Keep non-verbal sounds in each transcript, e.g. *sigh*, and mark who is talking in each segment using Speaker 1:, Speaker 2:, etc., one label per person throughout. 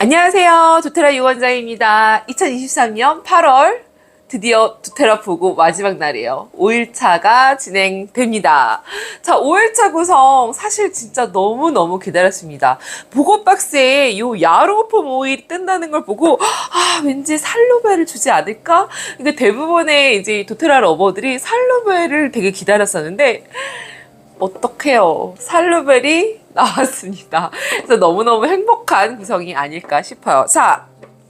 Speaker 1: 안녕하세요. 도테라 유원장입니다. 2023년 8월 드디어 도테라 보고 마지막 날이에요. 5일차가 진행됩니다. 자, 5일차 구성 사실 진짜 너무너무 기다렸습니다. 보고 박스에 요 야로폼 오일이 뜬다는 걸 보고 아, 왠지 살로베를 주지 않을까? 이게 대부분의 이제 도테라 러버들이 살로베를 되게 기다렸었는데 어떡해요. 살루벨이 *laughs* 나왔습니다. 그래서 너무너무 행복한 구성이 아닐까 싶어요. 자,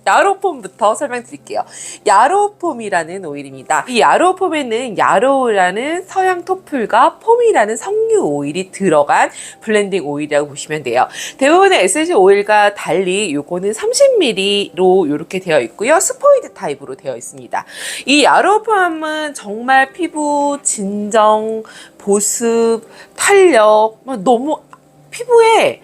Speaker 1: 야로폼부터 설명드릴게요. 야로폼이라는 오일입니다. 이 야로폼에는 야로라는 서양 토플과 폼이라는 석류 오일이 들어간 블렌딩 오일이라고 보시면 돼요. 대부분의 에센셜 오일과 달리 요거는 30ml로 이렇게 되어 있고요. 스포이드 타입으로 되어 있습니다. 이 야로폼은 정말 피부 진정, 보습, 탄력, 막 너무 피부에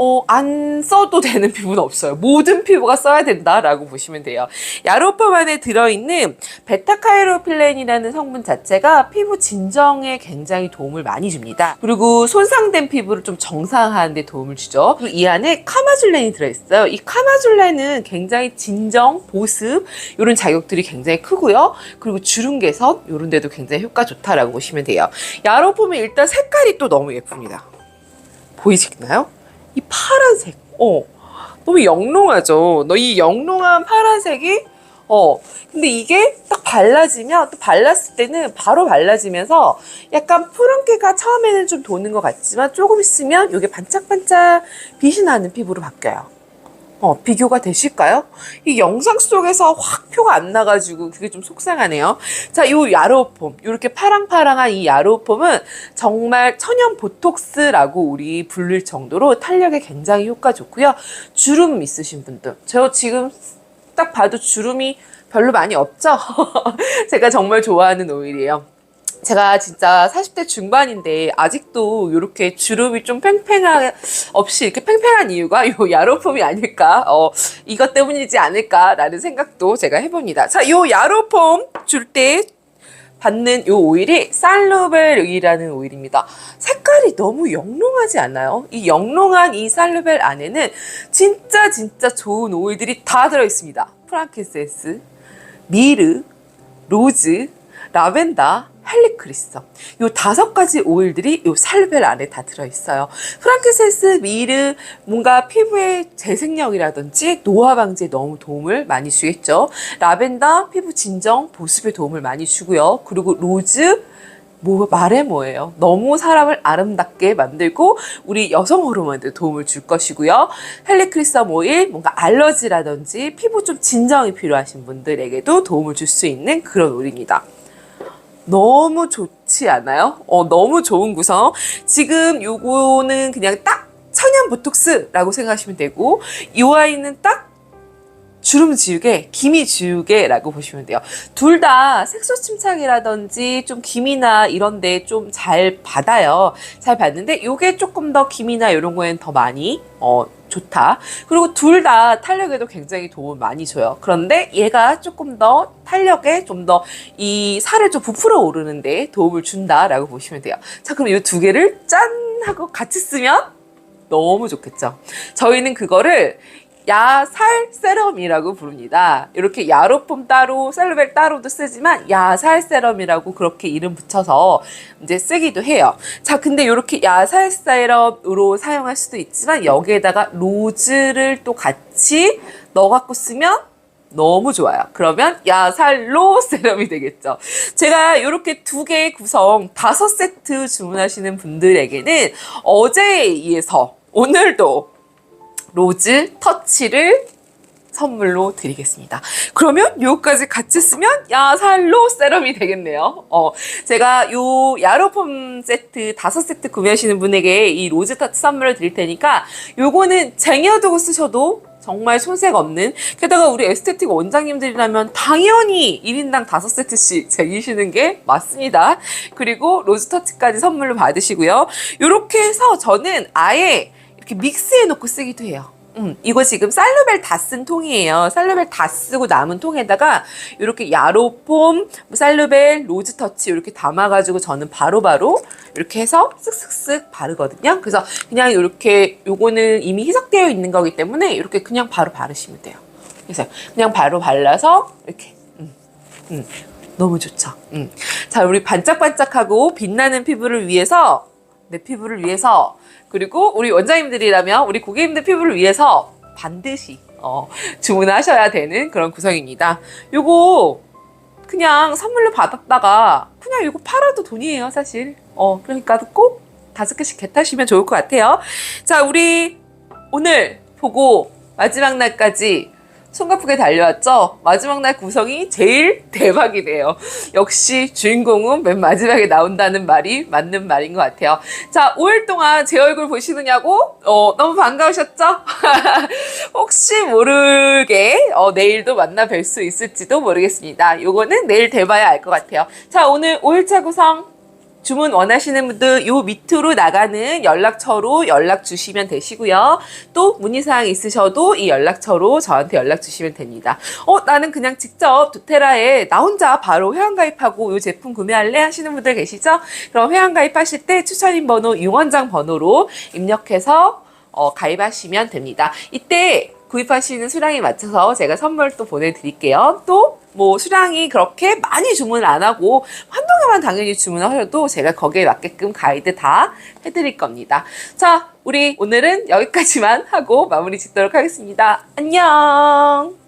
Speaker 1: 어, 안 써도 되는 피부는 없어요. 모든 피부가 써야 된다라고 보시면 돼요. 야로폼 안에 들어있는 베타카이로필렌이라는 성분 자체가 피부 진정에 굉장히 도움을 많이 줍니다. 그리고 손상된 피부를 좀 정상화하는 데 도움을 주죠. 그리고 이 안에 카마줄렌이 들어있어요. 이 카마줄렌은 굉장히 진정, 보습 이런 자격들이 굉장히 크고요. 그리고 주름 개선 이런 데도 굉장히 효과 좋다라고 보시면 돼요. 야로폼은 일단 색깔이 또 너무 예쁩니다. 보이시나요? 이 파란색. 어. 너무 영롱하죠. 너 이 영롱한 파란색이 어. 근데 이게 딱 발라지면 또 발랐을 때는 바로 발라지면서 약간 푸른기가 처음에는 좀 도는 것 같지만 조금 있으면 이게 반짝반짝 빛이 나는 피부로 바뀌어요. 어, 비교가 되실까요? 이 영상 속에서 확 표가 안 나가지고 그게 좀 속상하네요. 자, 요 야로폼, 요렇게 파랑파랑한 이 야로폼은 정말 천연 보톡스라고 우리 부를 정도로 탄력에 굉장히 효과 좋고요. 주름 있으신 분들. 저 지금 딱 봐도 주름이 별로 많이 없죠? *laughs* 제가 정말 좋아하는 오일이에요. 제가 진짜 40대 중반인데 아직도 이렇게 주름이 좀 팽팽한 없이 이렇게 팽팽한 이유가 요 야로폼이 아닐까 어 이것 때문이지 않을까라는 생각도 제가 해봅니다. 자, 요 야로폼 줄 때 받는 요 오일이 살루벨이라는 오일입니다. 색깔이 너무 영롱하지 않아요? 이 영롱한 이 살루벨 안에는 진짜 진짜 좋은 오일들이 다 들어있습니다. 프랑키센스, 미르, 로즈, 라벤더, 헬리크리스. 요 다섯 가지 오일들이 요 살벨 안에 다 들어있어요. 프랑키센스, 미르, 뭔가 피부의 재생력이라든지 노화 방지에 너무 도움을 많이 주겠죠. 라벤더, 피부 진정, 보습에 도움을 많이 주고요. 그리고 로즈, 뭐 말해 뭐예요. 너무 사람을 아름답게 만들고 우리 여성 호르몬에 도움을 줄 것이고요. 헬리크리썸 오일 뭔가 알러지라든지 피부 좀 진정이 필요하신 분들에게도 도움을 줄 수 있는 그런 오일입니다. 너무 좋지 않아요? 어, 너무 좋은 구성. 지금 요거는 그냥 딱 천연 보톡스라고 생각하시면 되고, 이 아이는 딱 주름 지우개, 기미 지우개라고 보시면 돼요. 둘 다 색소 침착이라든지 좀 기미나 이런 데 좀 잘 받아요. 잘 받는데 요게 조금 더 기미나 이런 거에는 더 많이 어 좋다. 그리고 둘 다 탄력에도 굉장히 도움을 많이 줘요. 그런데 얘가 조금 더 탄력에 좀 더 이 살을 좀 부풀어 오르는데 도움을 준다라고 보시면 돼요. 자, 그럼 이 두 개를 짠 하고 같이 쓰면 너무 좋겠죠. 저희는 그거를 야살 세럼이라고 부릅니다. 이렇게 야로폼 따로, 셀루벨 따로도 쓰지만 야살 세럼이라고 그렇게 이름 붙여서 이제 쓰기도 해요. 자, 근데 이렇게 야살 세럼으로 사용할 수도 있지만 여기에다가 로즈를 또 같이 넣어갖고 쓰면 너무 좋아요. 그러면 야살로 *laughs* 세럼이 되겠죠. 제가 이렇게 두 개의 구성 다섯 세트 주문하시는 분들에게는 어제에 이어서 오늘도 로즈 터치를 선물로 드리겠습니다. 그러면 요까지 같이 쓰면 야살로 세럼이 되겠네요. 어, 제가 요 야로폼 세트 다섯 세트 구매하시는 분에게 이 로즈 터치 선물을 드릴 테니까 요거는 쟁여두고 쓰셔도 정말 손색 없는 게다가 우리 에스테틱 원장님들이라면 당연히 1인당 5세트씩 쟁이시는 게 맞습니다. 그리고 로즈 터치까지 선물로 받으시고요. 요렇게 해서 저는 아예 이렇게 믹스해 놓고 쓰기도 해요. 음, 이거 지금 쌀로벨 다 쓴 통이에요. 쌀로벨 다 쓰고 남은 통에다가 이렇게 야로폼, 뭐 쌀로벨, 로즈터치 이렇게 담아가지고 저는 바로 바로 이렇게 해서 쓱쓱쓱 바르거든요. 그래서 그냥 이렇게 요거는 이미 희석되어 있는 거기 때문에 이렇게 그냥 바로 바르시면 돼요. 그래서 그냥 바로 발라서 이렇게 음, 음, 너무 좋죠. 음. 자, 우리 반짝반짝하고 빛나는 피부를 위해서 내 피부를 위해서 그리고 우리 원장님들이라면 우리 고객님들 피부를 위해서 반드시 어, 주문하셔야 되는 그런 구성입니다. 요거 그냥 선물로 받았다가 그냥 이거 팔아도 돈이에요, 사실. 어, 그러니까 꼭 다섯 개씩 개타시면 좋을 것 같아요. 자, 우리 오늘 보고 마지막 날까지 손가쁘게 달려왔죠? 마지막 날 구성이 제일 대박이네요. 역시 주인공은 맨 마지막에 나온다는 말이 맞는 말인 것 같아요. 자, 5일 동안 제 얼굴 보시느냐고? 어, 너무 반가우셨죠? *laughs* 혹시 모르게 어, 내일도 만나 뵐 수 있을지도 모르겠습니다. 요거는 내일 돼봐야 알 것 같아요. 자, 오늘 5일차 구성 주문 원하시는 분들 요 밑으로 나가는 연락처로 연락 주시면 되시고요. 또 문의사항 있으셔도 이 연락처로 저한테 연락 주시면 됩니다. 어, 나는 그냥 직접 도테라에 나 혼자 바로 회원가입하고 이 제품 구매할래 하시는 분들 계시죠? 그럼 회원가입하실 때 추천인 번호 유원장 번호로 입력해서 어, 가입하시면 됩니다. 이때 구입하시는 수량에 맞춰서 제가 선물 또 보내드릴게요. 또 뭐 수량이 그렇게 많이 주문 안 하고 한두 개만 당연히 주문하셔도 제가 거기에 맞게끔 가이드 다 해드릴 겁니다. 자, 우리 오늘은 여기까지만 하고 마무리 짓도록 하겠습니다. 안녕!